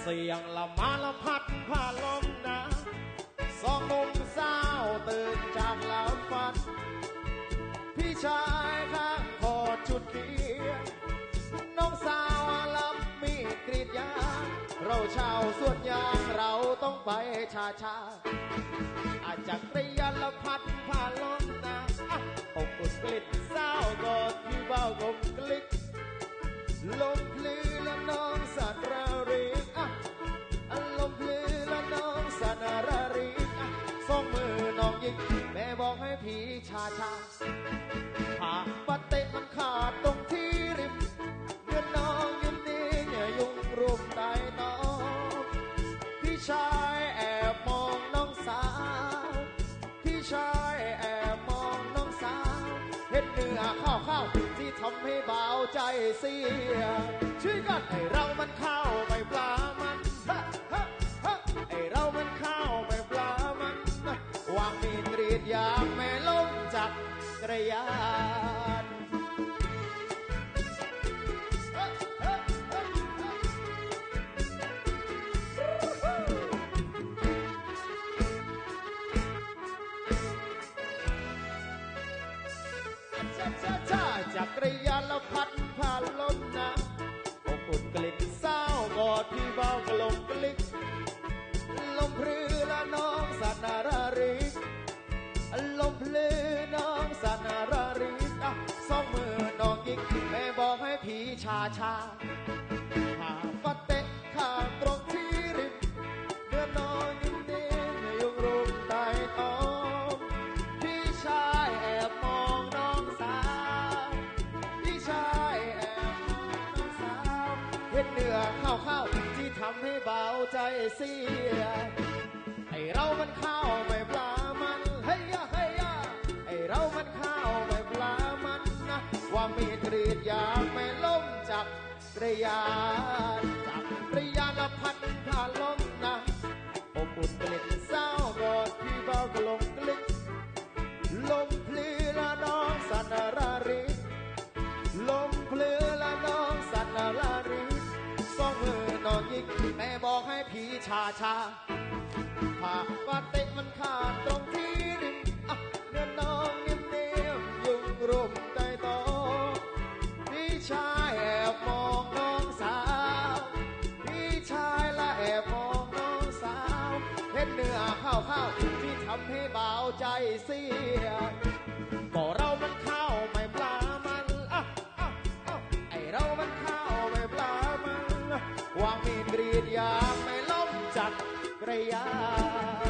เสียงละมาละพัดผ่าลมหนาสองหนุ่มสาวตื่นจากหลับฝัน พี่ชายข้างคอจุดเทียนน้องสาวรับมีกรีดยางเราชาวสวนยางเราต้องไปช้าช้าอาจจะกรยานละพัดผ่าลมหนาอะอบอุ่นกลิ่นสาวกอดพี่เบากลม เห็ดเนื้อข้าวข้าวที่ทำให้เบาใจเสียช่วยกันไอเรามันข้าวไม่ปลามันฮะฮะฮะไอเรามันข้าวไม่ปลามันวางมีดกรีดยางแม่ล้มจักกระยา ผ่านลมหนาวอบอุ่นกลิ่นเศร้ากอดพี่เบากลมกลิกลมพลือและน้องสันนาราริกลมพลือน้องสันนาราริกอะสองมือน้องยิกแม่บอกให้พี่ชาชา เวทเนื้อข้าวข้าวที่ทำให้เบาใจเสียไอเรามันข้าวไม่ปลามันเฮ้ยยเฮ้ยไอเรามันข้าวไม่ปลามันนะว่ามีดกรีดยาไม่ล้มจักกระยานจักกระยานละพัดผ่านลมนะอบอุ่นกลิ่นเศร้า ชาชาผ่าปาเตะมันขาดตรงที่ดินอะเนื้อน้องเงียบเนียบยุงรุมใต้โตะพี่ชายแอบมองน้องสาวพี่ชายละแอบมองน้องสาวเห็นเนื้อข้าวข้าวที่ทำให้เบาใจเสียก็เรามันข้าไม่ปลามันอะอะอะไอเรามันข้าไม่ปลามันวางมีดกรีดยาง ระยาน